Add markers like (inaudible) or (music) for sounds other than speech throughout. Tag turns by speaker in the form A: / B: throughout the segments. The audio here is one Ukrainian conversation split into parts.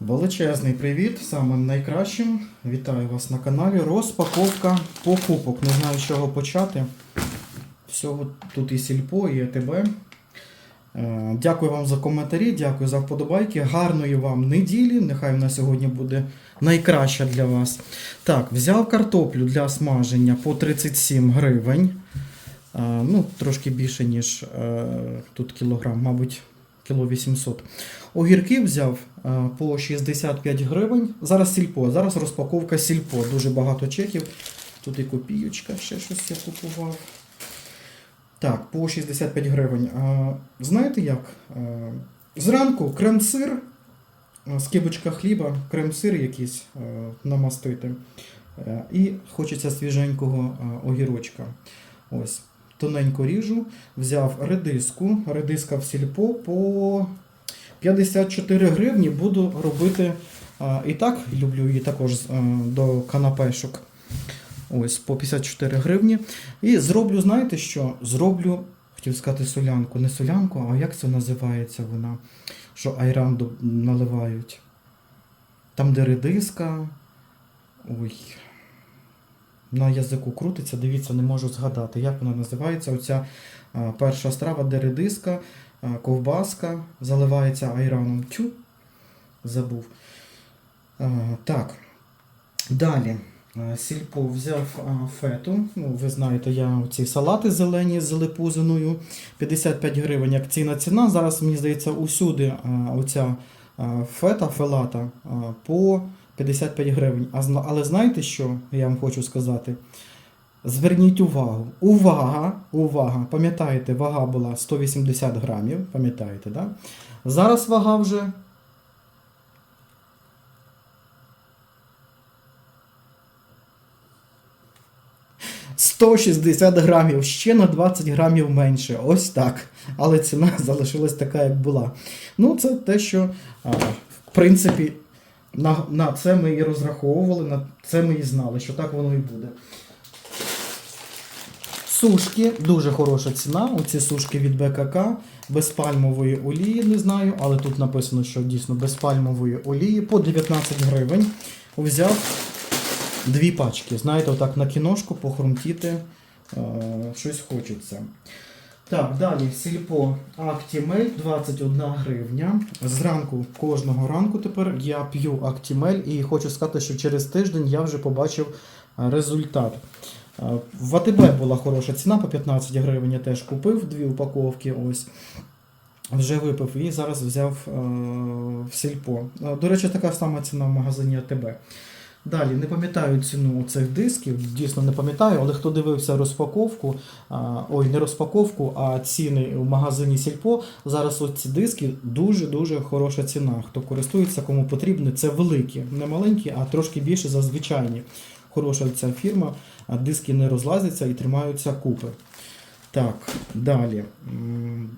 A: Величезний привіт самим найкращим. Вітаю вас на каналі. Розпаковка покупок. Не знаю, з чого почати. Всього тут і сільпо, і ЕТБ. Е, Дякую вам за коментарі, дякую за вподобайки. Гарної вам неділі. Нехай вона сьогодні буде найкраща для вас. Так, взяв картоплю для смаження по 37 гривень. Е, Ну, трошки більше, ніж е, тут кілограм, мабуть, кіло 800. Огірки взяв е, по 65 гривень. Зараз сільпо, зараз розпаковка сільпо. Дуже багато чеків. Тут і копійочка, ще щось я купував. Так, по 65 гривень. А, знаєте як? Е, Зранку крем-сир, е, скибочка хліба, крем-сир якийсь е, намастити. Е, І хочеться свіженького е, огірочка. Ось. Тоненько ріжу, взяв редиску, редиска в сільпо по 54 гривні буду робити. І так люблю її також е, до канапешок. Ось по 54 гривні. І зроблю, знаєте що? Зроблю, хотів сказати солянку. Не солянку, а як це називається вона? Що айран наливають. Там, де редиска. Ой. На язику крутиться, дивіться, не можу згадати, як вона називається. Оця перша страва, де редиска, ковбаска заливається айраном. Тю, забув. Так. Далі. Сільпо взяв фету. Ну, ви знаєте, я ці салати зелені з зелепузиною. 55 гривень акційна ціна. Зараз, мені здається, усюди оця фета, фелата по 55 гривень. Але знаєте що я вам хочу сказати? Зверніть увагу. Увага! Увага! Пам'ятаєте, вага була 180 грамів. Пам'ятаєте, да? Зараз вага вже. «160 грамів, ще на 20 грамів менше. Ось так. Але ціна (laughs) залишилась така, як була. Ну, це те, що, в принципі, на, на це ми і розраховували, на це ми і знали, що так воно і буде. Сушки, дуже хороша ціна. Оці сушки від БКК, без пальмової олії, не знаю, але тут написано, що дійсно без пальмової олії по 19 гривень. Взяв дві пачки. Знаєте, отак на кіношку похрумтіти е, щось хочеться. Так, далі сільпо Актімель 21 гривня. Зранку кожного ранку тепер я п'ю Актімель і хочу сказати, що через тиждень я вже побачив е, результат. Е, В АТБ була хороша ціна по 15 гривень. Я теж купив дві упаковки. Ось. Вже випив і зараз взяв е, в сільпо. До речі, така сама ціна в магазині АТБ. Далі не пам'ятаю ціну цих дисків, дійсно не пам'ятаю, але хто дивився розпаковку, ой, не розпаковку, а ціни в магазині Сільпо. Зараз оці диски дуже-дуже хороша ціна. Хто користується, кому потрібно, це великі, не маленькі, а трошки більше за звичайні. Хороша ця фірма, а диски не розлазяться і тримаються купи. Так, далі.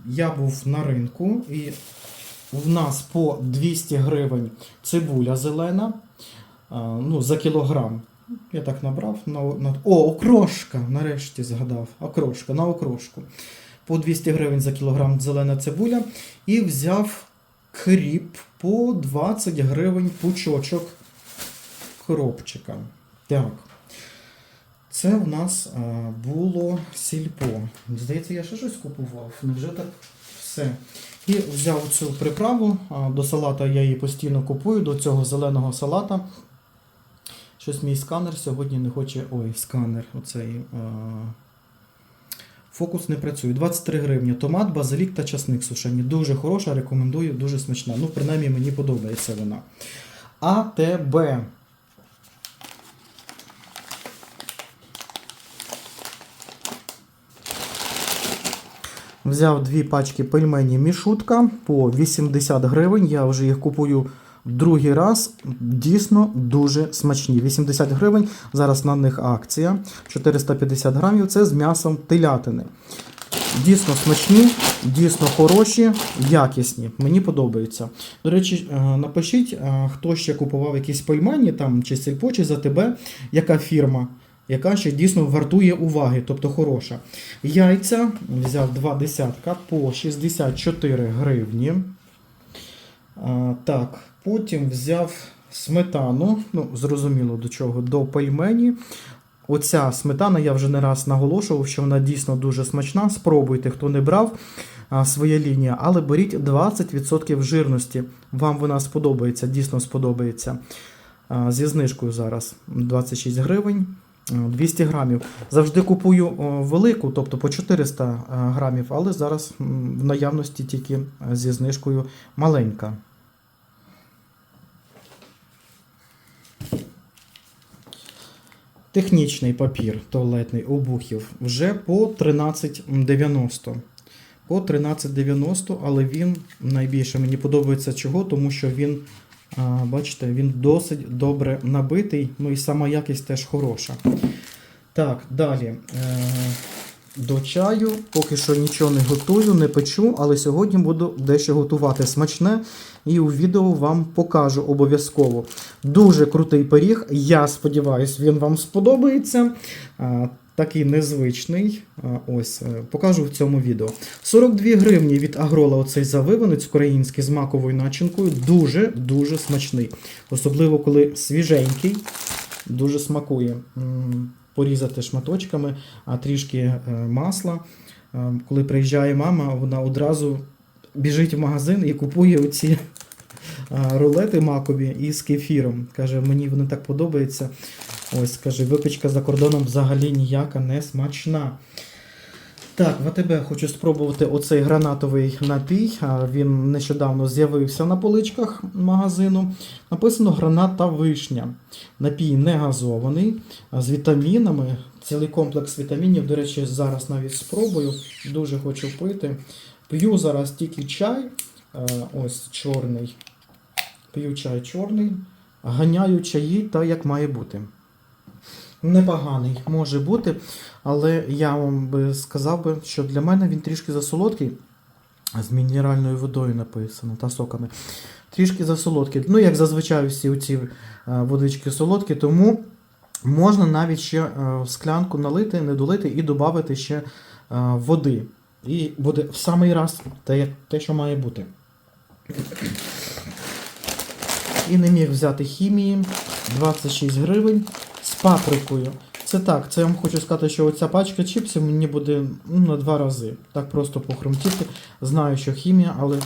A: Я був на ринку і в нас по 200 гривень цибуля зелена. Ну, за кілограм. Я так набрав. На, на... О, окрошка! Нарешті згадав. Окрошка, на окрошку. По 200 гривень за кілограм зелена цибуля. І взяв кріп по 20 гривень пучочок коробчика. Так. Це в нас а, було сільпо. Здається, я ще щось купував. Невже так все? І взяв цю приправу. а, До салата я її постійно купую, до цього зеленого салата. Щось мій сканер сьогодні не хоче. Ой, сканер. Оцей. А... Фокус не працює. 23 гривні. Томат, базилік та часник сушені. Дуже хороша, рекомендую, дуже смачна. Ну, принаймні, мені подобається вона. АТБ. Взяв дві пачки пельмені мішутка по 80 гривень. Я вже їх купую другий раз. Дійсно дуже смачні. 80 гривень. Зараз на них акція. 450 грамів. Це з м'ясом телятини. Дійсно смачні, дійсно хороші, якісні. Мені подобаються. До речі, е, напишіть, е, хто ще купував якісь пельмені там, чи сільпо, чи за тебе, яка фірма, яка ще дійсно вартує уваги, тобто хороша. Яйця взяв два десятка по 64 гривні. А, так, потім взяв сметану, ну, зрозуміло до чого, до пельмені. Оця сметана, я вже не раз наголошував, що вона дійсно дуже смачна. Спробуйте, хто не брав а, своя лінія, але беріть 20% жирності. Вам вона сподобається, дійсно сподобається. А, Зі знижкою зараз 26 гривень. 200 грамів. Завжди купую велику, тобто по 400 грамів, але зараз в наявності тільки зі знижкою маленька. Технічний папір туалетний обухів вже по 13,90. По 13,90, але він найбільше мені подобається чого, тому що він, бачите, він досить добре набитий, ну і сама якість теж хороша. Так, далі. До чаю поки що нічого не готую, не печу, але сьогодні буду дещо готувати смачне і у відео вам покажу обов'язково. Дуже крутий пиріг. Я сподіваюся, він вам сподобається. Такий незвичний. Ось е, покажу в цьому відео. 42 гривні від Агрола оцей завиванець український з маковою начинкою. Дуже-дуже смачний. Особливо коли свіженький, дуже смакує. Порізати шматочками, а трішки е, масла. Е, Коли приїжджає мама, вона одразу біжить в магазин і купує оці рулети макові із кефіром. Каже, мені вони так подобаються. Ось, каже, випічка за кордоном взагалі ніяка не смачна. Так, в АТБ хочу спробувати оцей гранатовий напій. Він нещодавно з'явився на поличках магазину. Написано гранат та вишня. Напій не газований, з вітамінами. Цілий комплекс вітамінів. До речі, зараз навіть спробую. Дуже хочу пити. П'ю зараз тільки чай. Ось чорний. П'ю чай чорний. Ганяю чаї так, як має бути. Непоганий може бути, але я вам би сказав би, що для мене він трішки засолодкий. З мінеральною водою написано та соками. Трішки засолодкий. Ну, як зазвичай всі ці е, водички солодкі, тому можна навіть ще е, в склянку налити, не долити і додати ще е, води. І буде в самий раз те, те, що має бути. І не міг взяти хімії 26 гривень паприкою. Це так, це я вам хочу сказати, що оця пачка чіпсів мені буде ну, на два рази. Так просто похрумтіти. Знаю, що хімія, але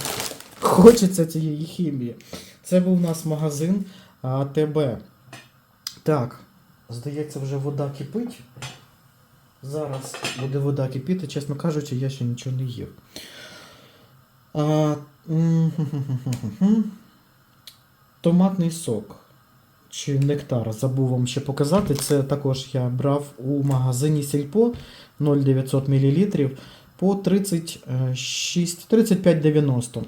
A: хочеться цієї хімії. Це був у нас магазин АТБ. Так, здається, вже вода кипить. Зараз буде вода кипіти, чесно кажучи, я ще нічого не їв. А, Томатний сок чи нектар, забув вам ще показати. Це також я брав у магазині Сільпо 0,900 мл по 36 35,90.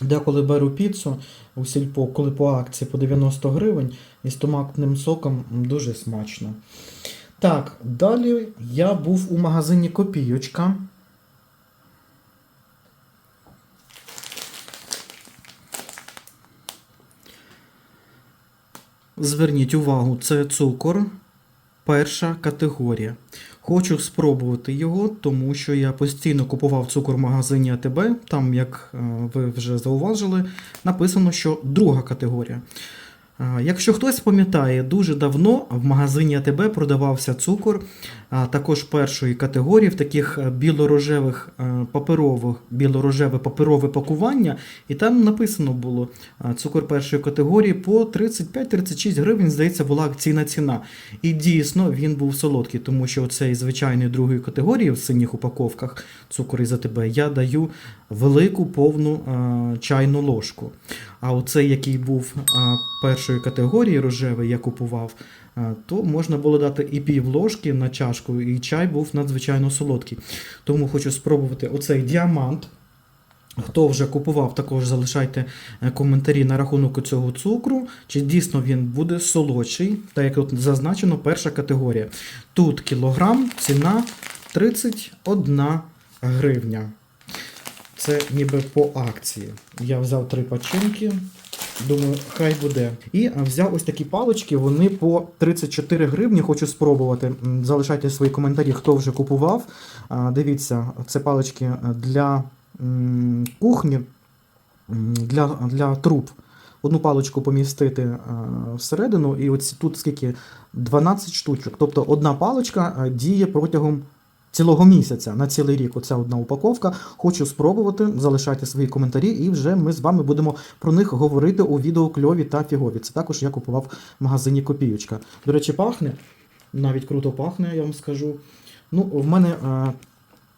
A: Деколи беру піцу у сільпо, коли по акції по 90 гривень і з томатним соком дуже смачно. Так, далі я був у магазині Копійочка. Зверніть увагу, це цукор перша категорія. Хочу спробувати його, тому що я постійно купував цукор в магазині АТБ. Там, як е, ви вже зауважили, написано, що друга категорія. Якщо хтось пам'ятає, дуже давно в магазині АТБ продавався цукор, також першої категорії, в таких е, білорожевих е, паперових, білорожеве паперове пакування, і там написано було цукор першої категорії по 35-36 гривень, здається, була акційна ціна. І дійсно він був солодкий, тому що цей звичайний другої категорії в синіх упаковках цукор із АТБ я даю велику повну е, чайну ложку. А оцей, який був е, першої категорії рожевий, я купував, е, то можна було дати і пів ложки на чашку, і чай був надзвичайно солодкий. Тому хочу спробувати оцей діамант. Хто вже купував, також залишайте е, коментарі на рахунок цього цукру, чи дійсно він буде солодший, так як тут зазначено перша категорія. Тут кілограм, ціна 31 гривня. Це ніби по акції. Я взяв три пачинки. Думаю, хай буде. І взяв ось такі палички, вони по 34 гривні. Хочу спробувати. Залишайте свої коментарі, хто вже купував. Дивіться, це палички для кухні. для, для труб. Одну паличку помістити е, всередину, і ось тут скільки 12 штучок. Тобто одна паличка е, діє протягом цілого місяця на цілий рік. Оця одна упаковка. Хочу спробувати. Залишайте свої коментарі, і вже ми з вами будемо про них говорити у відео кльові та фігові. Це також я купував в магазині Копіючка. До речі, пахне. Навіть круто пахне, я вам скажу. Ну, в мене е,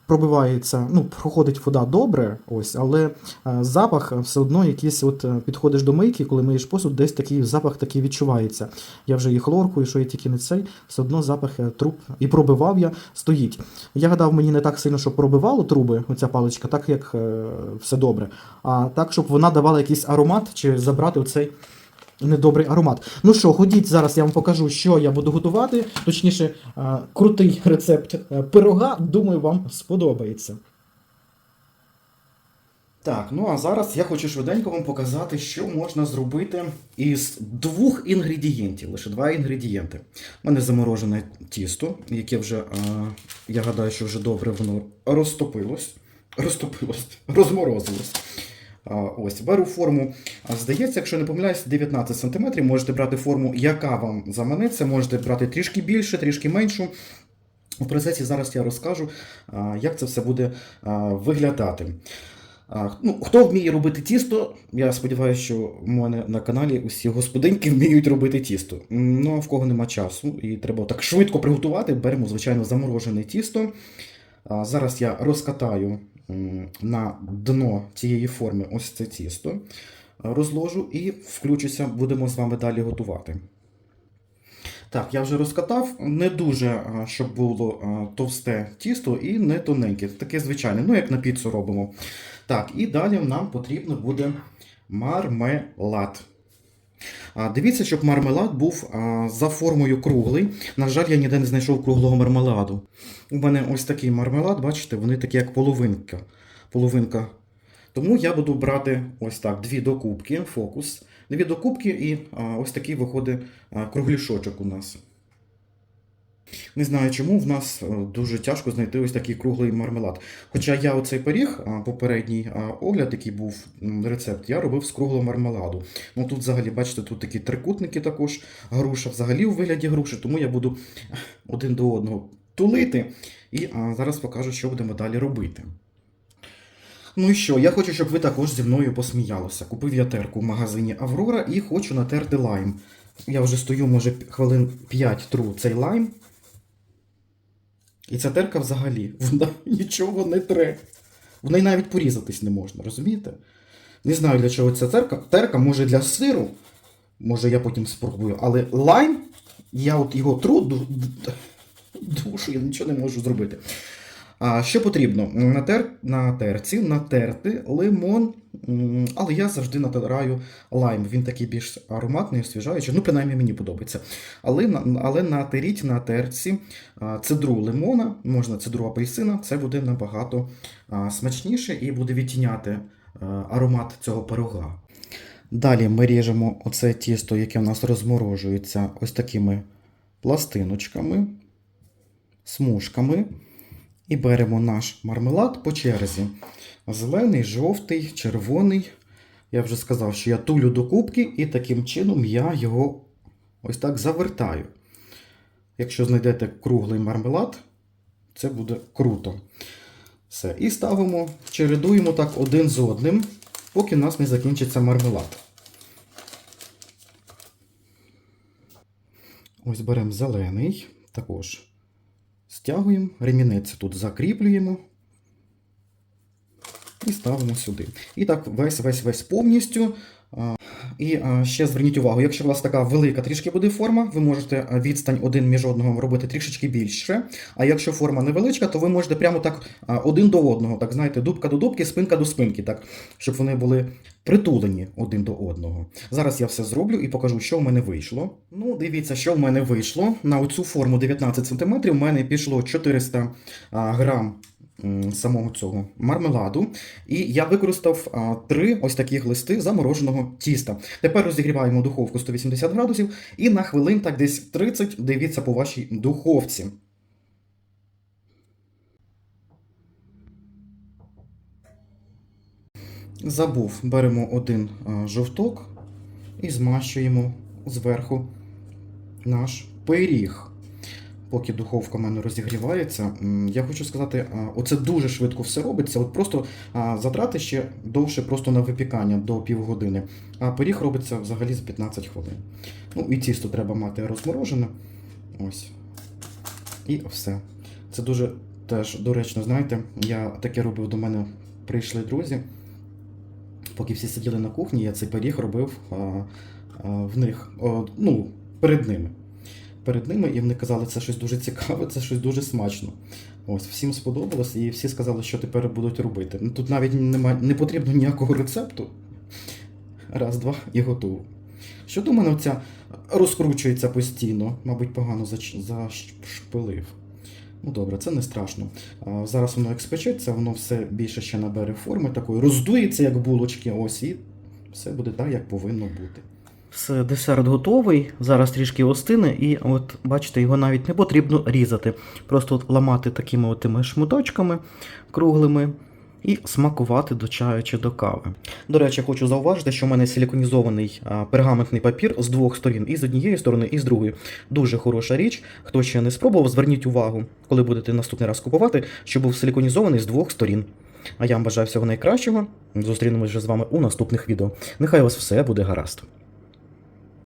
A: пробивається, ну, проходить вода добре, ось, але е, запах все одно якийсь, от е, підходиш до мийки, коли миєш посуд, десь такий запах такий відчувається. Я вже і хлоркою, що я тільки не цей, все одно запах е, труб і пробивав я, стоїть. Я гадав, мені не так сильно, щоб пробивало труби, оця паличка, так як все добре. А так, щоб вона давала якийсь аромат чи забрати оцей недобрий аромат. Ну що, ходіть зараз, я вам покажу, що я буду готувати. Точніше, е, крутий рецепт е, пирога. Думаю, вам сподобається. Так, ну а зараз я хочу швиденько вам показати, що можна зробити із двох інгредієнтів, лише два інгредієнти. У мене заморожене тісто, яке вже, е, я гадаю, що вже добре воно розтопилось, розтопилось, (laughs) розморозилось. Ось, беру форму, здається, якщо не помиляюсь, 19 см. Можете брати форму, яка вам заманеться, можете брати трішки більше, трішки меншу. У процесі зараз я розкажу, як це все буде виглядати. Ну, хто вміє робити тісто, я сподіваюся, що в мене на каналі усі господинки вміють робити тісто. Ну, а в кого нема часу і треба так швидко приготувати, беремо, звичайно, заморожене тісто. Зараз я розкатаю на дно цієї форми ось це тісто, розложу і включуся, будемо з вами далі готувати. Так, я вже розкатав, не дуже, щоб було товсте тісто і не тоненьке. Таке звичайне, ну як на піцу робимо. Так, і далі нам потрібно буде мармелад. Дивіться, щоб мармелад був за формою круглий. На жаль, я ніде не знайшов круглого мармеладу. У мене ось такий мармелад, бачите, вони такі як половинка. половинка. Тому я буду брати ось так, дві докупки, фокус, дві докупки і ось такий виходить круглішочок у нас. Не знаю чому, в нас е, дуже тяжко знайти ось такий круглий мармелад. Хоча я оцей пиріг, попередній огляд, який був рецепт, я робив з круглого мармеладу. Ну тут взагалі, бачите, тут такі трикутники також, груша взагалі у вигляді груші, тому я буду один до одного тулити. І зараз покажу, що будемо далі робити. Ну і що, я хочу, щоб ви також зі мною посміялися. Купив я терку в магазині Аврора і хочу натерти лайм. Я вже стою, може, хвилин 5 тру цей лайм. І ця терка взагалі, (laughs) вона нічого не тре. В неї навіть порізатись не можна, розумієте? Не знаю, для чого ця терка. Терка може для сиру, може я потім спробую, але лайм, я от його тру душу, я нічого не можу зробити. А що потрібно? На, тер... на терці натерти лимон, але я завжди натираю лайм. Він такий більш ароматний, освіжаючий. Ну, принаймні мені подобається. Але, але натеріть на терці цедру лимона, можна цедру апельсина, це буде набагато смачніше і буде відтіняти аромат цього пирога. Далі ми ріжемо оце тісто, яке у нас розморожується ось такими пластиночками, смужками. І беремо наш мармелад по черзі. Зелений, жовтий, червоний. Я вже сказав, що я тулю до кубки, і таким чином я його ось так завертаю. Якщо знайдете круглий мармелад, це буде круто. Все. І ставимо, чередуємо так один з одним, поки в нас не закінчиться мармелад. Ось беремо зелений, також стягуємо, ремінець тут закріплюємо і ставимо сюди. І так весь весь весь повністю. І ще зверніть увагу, якщо у вас така велика трішки буде форма, ви можете відстань один між одного робити трішечки більше. А якщо форма невеличка, то ви можете прямо так один до одного, так знаєте, дубка до дубки, спинка до спинки, так, щоб вони були притулені один до одного. Зараз я все зроблю і покажу, що в мене вийшло. Ну, дивіться, що в мене вийшло. На оцю форму 19 см в мене пішло 400 а, грам самого цього мармеладу. І я використав три ось таких листи замороженого тіста. Тепер розігріваємо духовку 180 градусів і на хвилин так десь 30 дивіться по вашій духовці. Забув, беремо один жовток і змащуємо зверху наш пиріг. Поки духовка в мене розігрівається, я хочу сказати, оце дуже швидко все робиться. От просто затрати ще довше просто на випікання до півгодини. А пиріг робиться взагалі за 15 хвилин. Ну і тісто треба мати розморожене. Ось. І все. Це дуже теж доречно, знаєте, я таке робив до мене прийшли друзі. Поки всі сиділи на кухні, я цей пиріг робив а, а, в них, о, ну, перед ними. Перед ними, і вони казали, це щось дуже цікаве, це щось дуже смачно. Ось, всім сподобалось, і всі сказали, що тепер будуть робити. Ну, тут навіть немає, не потрібно ніякого рецепту. Раз, два і готово. Що до мене оця розкручується постійно, мабуть, погано зашпилив. Ну добре, це не страшно. А, Зараз воно як спечеться, воно все більше ще набере форми такої, роздується, як булочки, ось, і все буде так, як повинно бути.
B: Все, десерт готовий. Зараз трішки остине, і от бачите, його навіть не потрібно різати. Просто от ламати такими от тими шматочками круглими і смакувати до чаю чи до кави. До речі, хочу зауважити, що в мене силіконізований пергаментний папір з двох сторін, і з однієї сторони, і з другої. Дуже хороша річ. Хто ще не спробував, зверніть увагу, коли будете наступний раз купувати, що був силіконізований з двох сторін. А я вам бажаю всього найкращого. Зустрінемось вже з вами у наступних відео. Нехай у вас все буде гаразд.